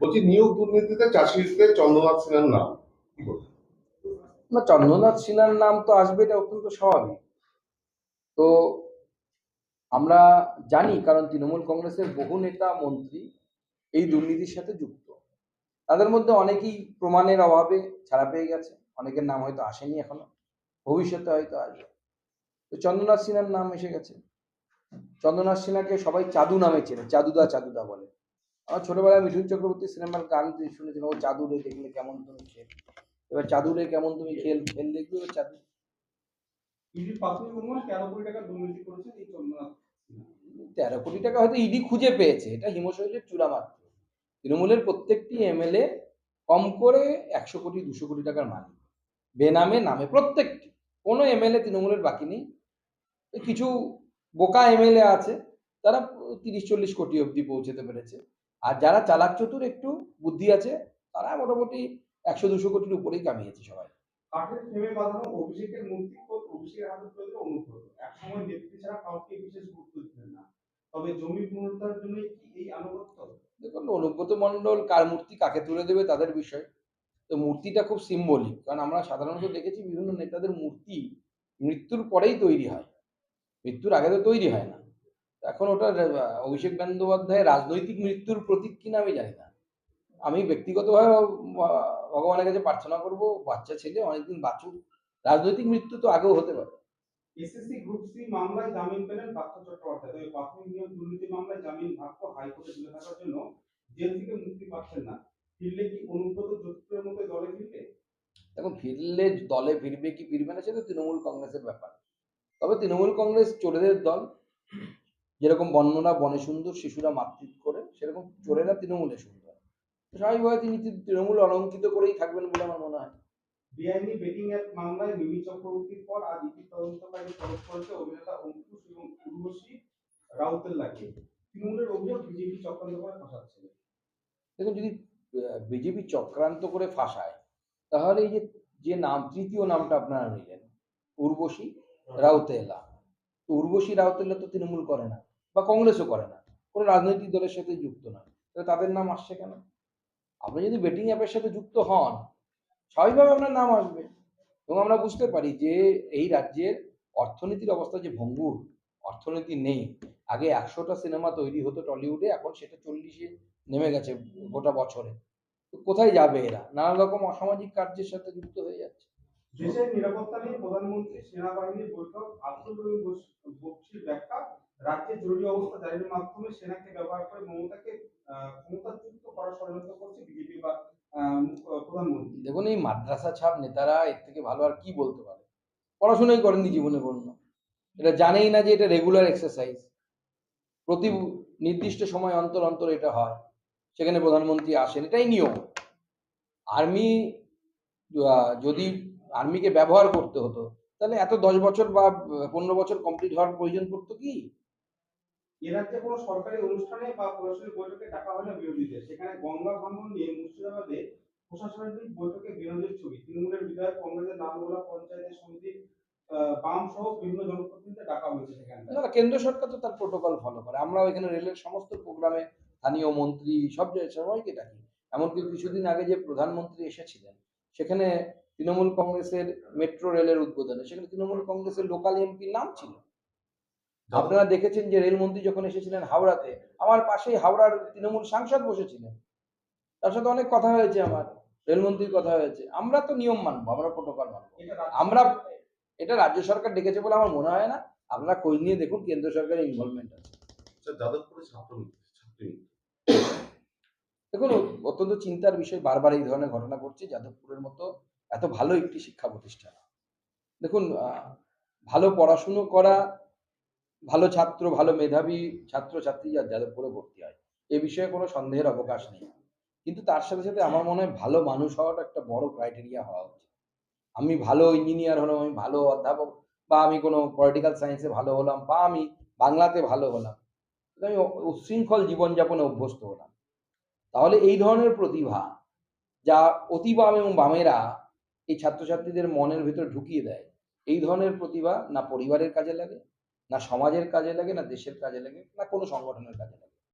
বলছি, নিয়োগ দুর্নীতিতে চাষিদের চন্দ্রনাথ সিনহার নাম। কি না, চন্দ্রনাথ সিনহার নাম তো আসবে, এটা অত্যন্ত স্বাভাবিক। তো আমরা জানি, কারণ তৃণমূল কংগ্রেসের বহু নেতা, মন্ত্রী এই দুর্নীতির সাথে যুক্ত। তাদের মধ্যে অনেকেই প্রমাণের অভাবে ছাড়া পেয়ে গেছে। অনেকের নাম হয়তো আসেনি এখনও। ভবিষ্যতে হয়তো আসবে। তো চন্দ্রনাথ সিনহার নাম এসে গেছে। চন্দ্রনাথ সিনহাকে সবাই চাদু নামে চেনে, চাদুদা চাদুদা বলে। আমার ছোটবেলায় মিঠুন চক্রবর্তী সিনেমার গান শুনেছিলাম ও চাদুরে দেখলে কেমন তুমি খেল। এবার চাদুরে কেমন তুমি খেল খেল দেখবে প্রাথমিক অনুমান তেরো। কোটি টাকা হয়তো ইডি খুঁজে পেয়েছে এটা হিমশৈলের চূড়া মাত্র। তৃণমূলের প্রত্যেকটি এমএলএ কম করে একশো কোটি দুশো কোটি টাকার মালিক। বেনামে নামে প্রত্যেকটি কোনো এমএলএ তৃণমূলের বাকি নেই। কিছু বোকা এমএলএ আছে তারা তিরিশ চল্লিশ কোটি অবধি পৌঁছতে পেরেছে। আর যারা চালাক চতুর একটু বুদ্ধি আছে তারা মোটামুটি একশো দুশো কোটির উপরেই কামিয়েছে সবাই। অভিষেকের একসময় নেত্রী ছাড়া কাউকে বিশেষ গুরুত্ব দিতেন না। তবে জমি পুনরুদ্ধারের জন্য এই আনুগত্য? দেখুন অনুব্রত মণ্ডল কার মূর্তি কাকে তুলে দেবে তাদের বিষয়। তো মূর্তিটা খুব সিম্বলিক কারণ আমরা সাধারণত দেখেছি বিভিন্ন নেতাদের মূর্তি মৃত্যুর পরেই তৈরি হয়। মৃত্যুর আগে তো তৈরি হয় না। এখন ওটা অভিষেক বন্দ্যোপাধ্যায় রাজনৈতিক মৃত্যুর প্রতীক কিনা আমি জানি না। আমি ব্যক্তিগতভাবে ভগবানের কাছে প্রার্থনা করব বাচ্চা ছেলে অনেকদিন বাঁচুক। রাজনৈতিক মৃত্যু তো আগেও হতে পারে। এসএসসি গ্রুপ সি মামলায় জামিন পেলেন পার্থ চট্টোপাধ্যায়। তবে প্রাথমিক নিয়ম দুর্নীতি মামলায় জামিন ভাগ্য হাইকোর্টে ঝুলে থাকার জন্য জেল থেকে মুক্তি পাচ্ছেন না। ফিরলে কি অনুব্রত জ্যোতিপুরের মতো দলে ফিরবে? এখন ফিরলে দলে ফিরবে কি ফিরবে না সেটা তৃণমূল কংগ্রেসের ব্যাপার। তবে তৃণমূল কংগ্রেস চোরেদের দল। যেরকম বন্যরা বনে সুন্দর শিশুরা মাতৃত্ব করে সেরকম চোরেরা তৃণমূলে সুন্দর। স্বাভাবিকভাবে তিনি তৃণমূল অলঙ্কিত করেই থাকবেন বলে আমার মনে হয়। বেআইনি বেটিং অ্যাপ মামলায় মিমি চক্রবর্তীর পর আজ ইডি তদন্তকারী তলব করেছে অভিনেতা অঙ্কুশ এবং উর্বশী রাউতের লাগে তৃণমূলের অভিযোগ বিজেপি চক্রান্ত করে ফাঁসাচ্ছে। দেখুন যদি বিজেপি চক্রান্ত করে ফাঁসায় তাহলে এই যে যে নাম তৃতীয় নামটা আপনারা নিলেন উর্বশী রাউতেলা উর্বশী রাউতেলা তো তৃণমূল করে না। বা কংগ্রেসও করে না। কোনো রাজনৈতিক দলের সাথে যুক্ত না। তাহলে তাদের নাম আসছে কেন? আপনি যদি বেটিং অ্যাপের সাথে যুক্ত হন, স্বাভাবিকভাবে আপনার নাম আসবে। এবং আমরা বুঝতে পারি যে এই রাজ্যের অর্থনীতির অবস্থা যে ভঙ্গুর, অর্থনীতি নেই। আগে একশোটা সিনেমা তৈরি হতো টলিউডে, এখন সেটা চল্লিশে নেমে গেছে গোটা বছরে। কোথায় যাবে এরা? নানা রকম অসামাজিক কার্যের সাথে যুক্ত হয়ে যাচ্ছে। দেশের নিরাপত্তা নিয়ে প্রধানমন্ত্রী সেনাবাহিনীর বৈঠক, আব্দুল রহিম বক্সির ব্যাখ্যা রাজ্যে জরুরি অবস্থা জারির মাধ্যমে সেনাকে ব্যবহার করে মমতাকে ক্ষমতাচ্যুত করার ষড়যন্ত্র করছে বিজেপি বা প্রধানমন্ত্রী। দেখুন, এই মাদ্রাসা ছাপ নেতারা এর থেকে ভালো আর কি বলতে পারে? পড়াশোনাই করেননি জীবনে কোনো এটা জানেই না যে এটা রেগুলার এক্সারসাইজ প্রতি নির্দিষ্ট সময় অন্তর অন্তর এটা হয়। সেখানে প্রধানমন্ত্রী আসেন, এটাই নিয়ম। আর্মি যদি আর্মিকে ব্যবহার করতে হতো, তাহলে এত দশ বছর বা পনেরো বছর কমপ্লিট হওয়ার প্রয়োজন পড়তো কি? এ রাজ্যে কোনো সরকারি অনুষ্ঠানে বা প্রশাসনিক বৈঠকে ডাকা না বিরোধীদের। সেখানে গঙ্গা ভাঙন নিয়ে মুর্শিদাবাদে প্রশাসনের বৈঠকে বিরোধীর ছবি। তৃণমূলের বিধায়ক কংগ্রেসের নালগোলা পঞ্চায়েত সমিতির বাম সহ বিভিন্ন জনপ্রতিনিধিদের হয়েছে সেখানে না কেন্দ্র সরকার তো তার প্রোটোকল ফলো করে। আমরাও এখানে রেলের সমস্ত প্রোগ্রামে স্থানীয় মন্ত্রী সব জায়গায়, সবাইকে ডাকি। এমনকি কিছুদিন আগে যে প্রধানমন্ত্রী এসেছিলেন, সেখানে তৃণমূল কংগ্রেসের মেট্রো রেলের উদ্বোধনে, সেখানে তৃণমূল কংগ্রেসের লোকাল এমপির নাম ছিল। আপনারা দেখেছেন যে রেলমন্ত্রী যখন এসেছিলেন হাওড়াতে আমার পাশেই হাওড়ার তৃণমূল সাংসদ বসেছিলেন। তার সাথে অনেক কথা হয়েছে আমার রেলমন্ত্রীর কথা হয়েছে। আমরা তো নিয়ম মানবো আমরা প্রোটোকল মানবো। আমরা এটা রাজ্য সরকার ডেকেছে বলে আমার মনে হয় না। আপনারা খোঁজ নিয়ে দেখুন কেন্দ্র সরকারের ইনভলভমেন্ট আছে। যাদবপুরে ছাত্র দেখুন অত্যন্ত চিন্তার বিষয় বারবার এই ধরনের ঘটনা ঘটছে। যাদবপুরের মতো এত ভালো একটি শিক্ষা প্রতিষ্ঠান। দেখুন ভালো পড়াশুনো করা ভালো ছাত্র, ভালো মেধাবী ছাত্র ছাত্রী যাদবপুরে ভর্তি হয়। এ বিষয়ে কোনো সন্দেহের অবকাশ নেই। কিন্তু তার সাথে সাথে আমার মনে হয় ভালো মানুষ হওয়াটা একটা বড় ক্রাইটেরিয়া হওয়া উচিত। আমি ভালো ইঞ্জিনিয়ার হলাম, আমি ভালো অধ্যাপক, বা আমি কোনো পলিটিক্যাল সায়েন্সে ভালো হলাম, বা আমি বাংলাতে ভালো হলাম আমি উচ্ছৃঙ্খল জীবনযাপনে অভ্যস্ত হলাম। তাহলে এই ধরনের প্রতিভা যা অতি বাম এবং বামেরা এই ছাত্রছাত্রীদের মনের ভিতর ঢুকিয়ে দেয়, এই ধরনের প্রতিভা না পরিবারের কাজে লাগে? না সমাজের কাজে লাগে না দেশের কাজে লাগে না কোনো সংগঠনের কাজে লাগে।